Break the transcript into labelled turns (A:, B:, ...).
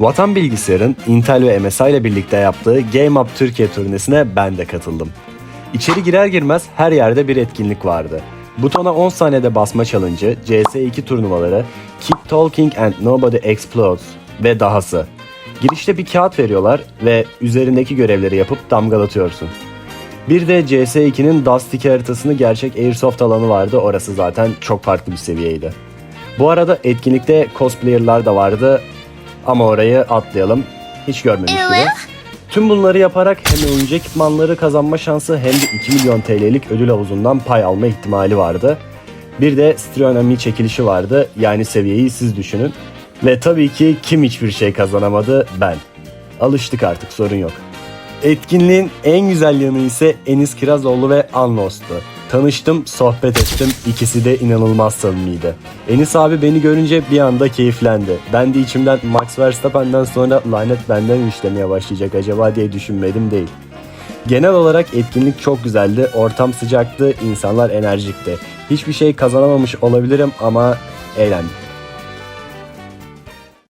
A: Vatan Bilgisayar'ın Intel ve MSI ile birlikte yaptığı Game Up Türkiye turnesine ben de katıldım. İçeri girer girmez her yerde bir etkinlik vardı. Butona 10 saniyede basma challenge'ı, CS2 turnuvaları, Keep Talking and Nobody Explodes ve dahası. Girişte bir kağıt veriyorlar ve üzerindeki görevleri yapıp damgalatıyorsun. Bir de CS2'nin Dust 2 haritasını gerçek Airsoft alanı vardı. Orası zaten çok farklı bir seviyeydi. Bu arada etkinlikte cosplayer'lar da vardı ama orayı atlayalım. Hiç görmemiş gibi. Tüm bunları yaparak hem oyuncu ekipmanları kazanma şansı hem de 2 milyon TL'lik ödül havuzundan pay alma ihtimali vardı. Bir de astronomi çekilişi vardı. Yani seviyeyi siz düşünün. Ve tabii ki kim hiçbir şey kazanamadı? Ben. Alıştık artık sorun yok. Etkinliğin en güzel yanı ise Enis Kirazoğlu ve Anlos'tu. Tanıştım, sohbet ettim. İkisi de inanılmaz samimiydi. Enis abi beni görünce bir anda keyiflendi. Ben de içimden Max Verstappen'den sonra lanet benden mi işlemeye başlayacak acaba diye düşünmedim değil. Genel olarak etkinlik çok güzeldi. Ortam sıcaktı, insanlar enerjikti. Hiçbir şey kazanamamış olabilirim ama eğlendim.